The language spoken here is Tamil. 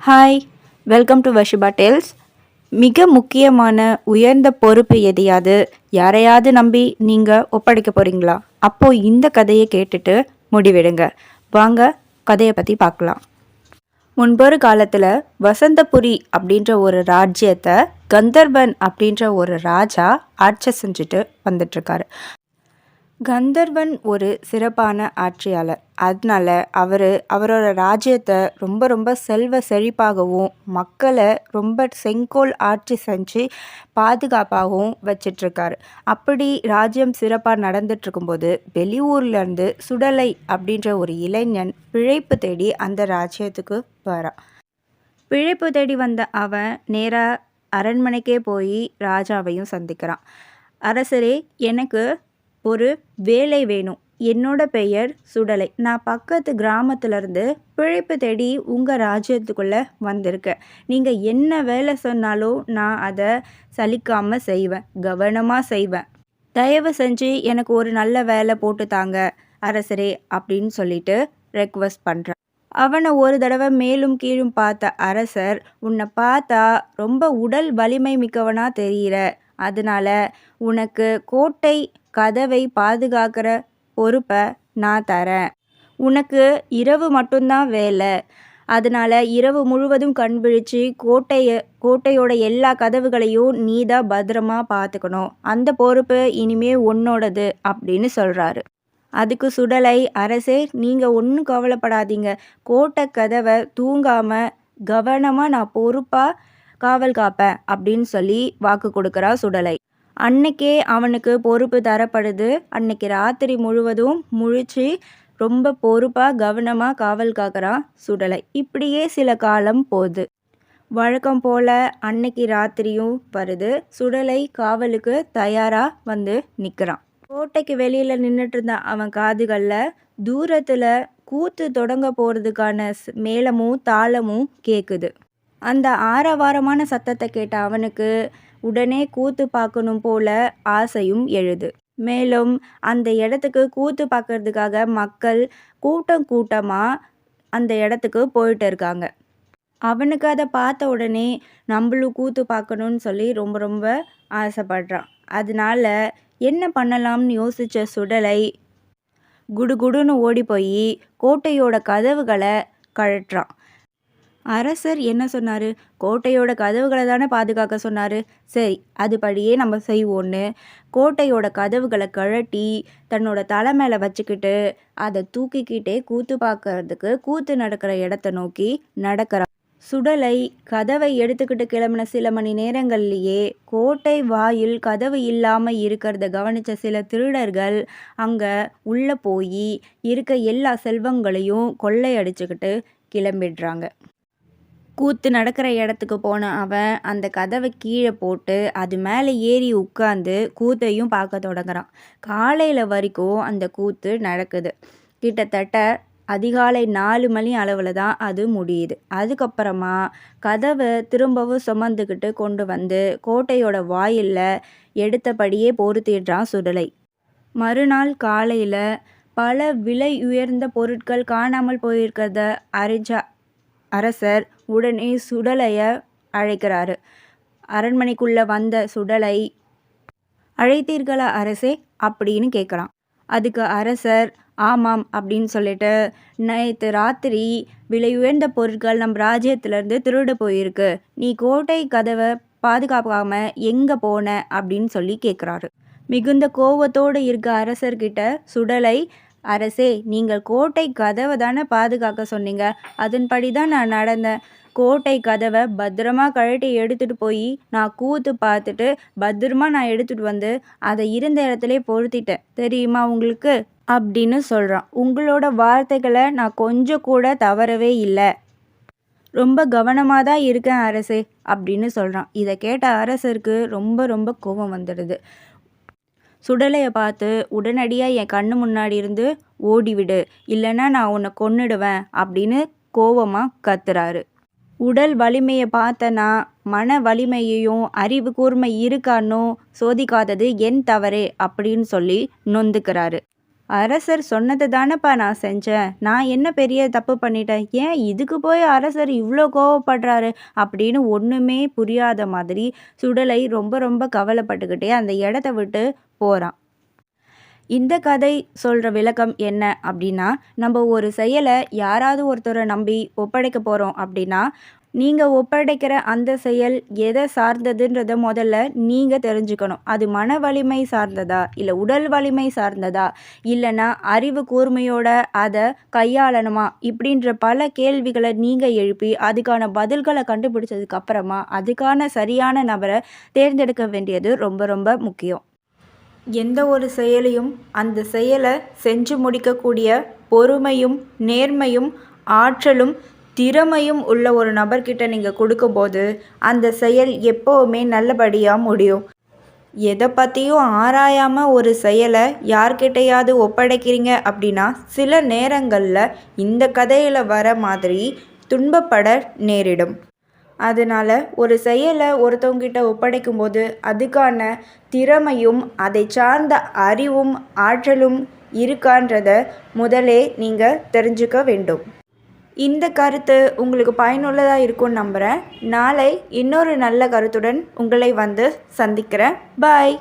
ஹாய் வெல்கம் டு வஷிபா டேல்ஸ் மிக முக்கியமான உயர்ந்த பொறுப்பு எதையாவது யாரையாவது நம்பி நீங்கள் ஒப்படைக்க போகிறீங்களா அப்போது இந்த கதையை கேட்டுட்டு முடிவெடுங்க. வாங்க கதையை பற்றி பார்க்கலாம். முன்பொரு காலத்தில் வசந்தபுரி அப்படின்ற ஒரு ராஜ்யத்தை கந்தர்வன் அப்படின்ற ஒரு ராஜா ஆட்சி செஞ்சுட்டு வந்துட்டுருக்காரு கந்தர்வன் ஒரு சிறப்பான ஆட்சியாளர். அதனால அவர் அவரோட ராஜ்யத்தை ரொம்ப ரொம்ப செல்வ செழிப்பாகவும் மக்களை ரொம்ப செங்கோல் ஆட்சி செஞ்சு பாதுகாப்பாகவும் வச்சிட்ருக்காரு. அப்படி ராஜ்யம் சிறப்பாக நடந்துட்டுருக்கும்போது வெளியூர்லேருந்து சுடலை அப்படின்ற ஒரு இளைஞன் பிழைப்பு தேடி அந்த ராஜ்யத்துக்கு வரான். பிழைப்பு தேடி வந்த அவன் நேராக அரண்மனைக்கே போய் ராஜாவையும் சந்திக்கிறான். அரசரே எனக்கு ஒரு வேலை வேணும். என்னோட பெயர் சுடலை. நான் பக்கத்து கிராமத்துலேருந்து பிழைப்பு தேடி உங்கள் ராஜ்யத்துக்குள்ளே வந்திருக்கேன். நீங்கள் என்ன வேலை சொன்னாலும் நான் அதை சலிக்காமல் செய்வேன். கவனமாக செய்வேன். தயவு செஞ்சு எனக்கு ஒரு நல்ல வேலை போட்டு தாங்க அரசரே அப்படின்னு சொல்லிட்டு ரெக்வஸ்ட் பண்ணுறேன் அவனை ஒரு தடவை மேலும் கீழும் பார்த்த அரசர் உன்னை பார்த்தா ரொம்ப உடல் வலிமை மிக்கவனாக தெரிகிற அதனால உனக்கு கோட்டை கதவை பாதுகாக்கிற பொறுப்பை நான் தரேன். உனக்கு இரவு மட்டும்தான் வேலை. அதனால் இரவு முழுவதும் கண் விழித்து கோட்டையை கோட்டையோட எல்லா கதவுகளையும் நீ தான் பத்திரமா பார்த்துக்கணும். அந்த பொறுப்பு இனிமே உன்னோடது அப்படின்னு சொல்கிறாரு அதுக்கு சுடலை அரசே நீங்கள் ஒன்றும் கவலைப்படாதீங்க. கோட்டை கதவை தூங்காமல் கவனமாக நான் பொறுப்பாக காவல் காப்பேன் அப்படின்னு சொல்லி வாக்கு கொடுக்குறா சுடலை. அன்னைக்கே அவனுக்கு பொறுப்பு தரப்படுது. அன்னைக்கு ராத்திரி முழுவதும் முழிச்சு ரொம்ப பொறுப்பாக கவனமாக காவல் காக்கிறான் சுடலை. இப்படியே சில காலம் போகுது. வழக்கம் போல் அன்னைக்கு ராத்திரியும் வருது. சுடலை காவலுக்கு தயாராக வந்து நிற்கிறான் கோட்டைக்கு வெளியில் நின்றுட்டு இருந்த அவன் காதுகளில் தூரத்தில் கூத்து தொடங்க போகிறதுக்கான மேளமும் தாளமும் கேட்குது அந்த ஆரவாரமான சத்தத்தை கேட்ட அவனுக்கு உடனே கூத்து பார்க்கணும் போல ஆசையும் எழுது. மேலும் அந்த இடத்துக்கு கூத்து பார்க்கறதுக்காக மக்கள் கூட்டம் கூட்டமாக அந்த இடத்துக்கு போயிட்டு இருக்காங்க. அவனுக்கு அதை பார்த்த உடனே நம்மளும் கூத்து பார்க்கணுன்னு சொல்லி ரொம்ப ரொம்ப ஆசைப்படுறான். அதனால என்ன பண்ணலாம்னு யோசித்த சுடலை குடுகுடுன்னு ஓடி போய் கோட்டையோட கதவுகளை கழட்டுறான். அரசர் என்ன சொன்னார்? கோட்டையோட கதவுகளை தானே பாதுகாக்க சொன்னார். சரி அதுபடியே நம்ம செய்வோன்னு. கோட்டையோட கதவுகளை கழட்டி தன்னோட தலை மேலே வச்சுக்கிட்டு அதை தூக்கிக்கிட்டே கூத்து பார்க்கறதுக்கு கூத்து நடக்கிற இடத்த நோக்கி நடக்கிறான் சுடலை கதவை எடுத்துக்கிட்டு கிளம்பின சில மணி நேரங்கள்லேயே கோட்டை வாயில் கதவு இல்லாமல் இருக்கிறத கவனித்த சில திருடர்கள் அங்கே உள்ளே போய் இருக்க எல்லா செல்வங்களையும் கொள்ளையடிச்சுக்கிட்டு கிளம்பிடுறாங்க. கூத்து நடக்கிற இடத்துக்கு போன அவன் அந்த கதவை கீழே போட்டு அது மேலே ஏறி உட்காந்து கூத்தையும் பார்க்க தொடங்குறான். காலையில் வரைக்கும் அந்த கூத்து நடக்குது. கிட்டத்தட்ட அதிகாலை நாலு மணி அளவில் தான் அது முடியுது. அதுக்கப்புறமா கதவை திரும்பவும் சுமந்துக்கிட்டு கொண்டு வந்து கோட்டையோட வாயிலில் எடுத்தபடியே பொருத்திடுறான் சுடலை மறுநாள் காலையில் பல விலை உயர்ந்த பொருட்கள் காணாமல் போயிருக்கிறத அறிஞ்ச அரசர் உடனே சுடலைய அழைக்கிறாரு. அரண்மனைக்குள்ளே வந்த சுடலை அழைத்தீர்களா அரசே? அப்படின்னு கேட்குறான் அதுக்கு அரசர் ஆமாம் அப்படின்னு சொல்லிட்டு நேற்று ராத்திரி விலை உயர்ந்த பொருட்கள் நம் ராஜ்யத்திலேருந்து திருடு போயிருக்கு. நீ கோட்டை கதவை பாதுகாக்காமல் எங்கே போன? அப்படின்னு சொல்லி கேட்குறாரு. மிகுந்த கோவத்தோடு இருக்க அரசர்கிட்ட சுடலை அரசே நீங்கள் கோட்டை கதவை தானே பாதுகாக்க சொன்னீங்க? அதன்படி தான் நான் நடந்தேன். கோட்டை கதவை பத்திரமா கழட்டி எடுத்துகிட்டு போய் நான் கூத்து பார்த்துட்டு பத்திரமா நான் எடுத்துகிட்டு வந்து அதை இருந்த இடத்துல பொருத்திட்டேன். தெரியுமா உங்களுக்கு? அப்படின்னு சொல்கிறான் உங்களோட வார்த்தைகளை நான் கொஞ்சம் கூட தவறவே இல்லை. ரொம்ப கவனமாக தான் இருக்கேன் அரசே அப்படின்னு சொல்கிறான் இதை கேட்ட அரசருக்கு ரொம்ப ரொம்ப கோபம் வந்துடுது. சுடலையை பார்த்து உடனடியாக என் கண்ணு முன்னாடி இருந்து ஓடிவிடு. இல்லைன்னா நான் உன்னை கொன்னுடுவேன் அப்படின்னு கோபமாக கத்துறாரு. உடல் வலிமையை பார்த்தனா மன வலிமையையும் அறிவு கூர்மை இருக்கானோ சோதிக்காதது என் தவறு அப்படின்னு சொல்லி நொந்துக்கிறாரு. அரசர் சொன்னதை தானேப்பா நான் செஞ்சேன். நான் என்ன பெரிய தப்பு பண்ணிட்டேன்? ஏன் இதுக்கு போய் அரசர் இவ்வளோ கோவப்படுறாரு? அப்படின்னு ஒன்றுமே புரியாத மாதிரி சுடலை ரொம்ப ரொம்ப கவலைப்பட்டுக்கிட்டே அந்த இடத்த விட்டு போகிறான் இந்த கதை சொல்கிற விளக்கம் என்ன அப்படின்னா நம்ம ஒரு செயலை யாராவது ஒருத்தரை நம்பி ஒப்படைக்க போகிறோம் அப்படின்னா நீங்கள் ஒப்படைக்கிற அந்த செயல் எதை சார்ந்ததுன்றத முதல்ல நீங்கள் தெரிஞ்சுக்கணும். அது மன வலிமை சார்ந்ததா இல்லை உடல் வலிமை சார்ந்ததா இல்லைன்னா அறிவு கூர்மையோட அதை கையாளணுமா? இப்படின்ற பல கேள்விகளை நீங்கள் எழுப்பி அதுக்கான பதில்களை கண்டுபிடிச்சதுக்கப்புறமா அதுக்கான சரியான நபரை தேர்ந்தெடுக்க வேண்டியது ரொம்ப ரொம்ப முக்கியம். எந்த ஒரு செயலையும் அந்த செயலை செஞ்சு முடிக்கக்கூடிய பொறுமையும் நேர்மையும் ஆற்றலும் திறமையும் உள்ள ஒரு நபர்கிட்ட நீங்கள் கொடுக்கும்போது அந்த செயல் எப்போவுமே நல்லபடியாக முடியும். எதை பற்றியும் ஆராயாமல் ஒரு செயலை யார்கிட்டையாவது ஒப்படைக்கிறீங்க அப்படின்னா சில நேரங்களில் இந்த கதையில் வர மாதிரி துன்பப்பட நேரிடும். அதனால் ஒரு செயலை ஒருத்தவங்கிட்ட ஒப்படைக்கும் போது அதுக்கான திறமையும் அதை சார்ந்த அறிவும் ஆற்றலும் இருக்கான்றத முதலே நீங்கள் தெரிஞ்சுக்க வேண்டும். இந்த கருத்து உங்களுக்கு பயனுள்ளதாக இருக்கும்னு நம்புகிறேன் நாளை இன்னொரு நல்ல கருத்துடன் உங்களை வந்து சந்திக்கிறேன். பாய்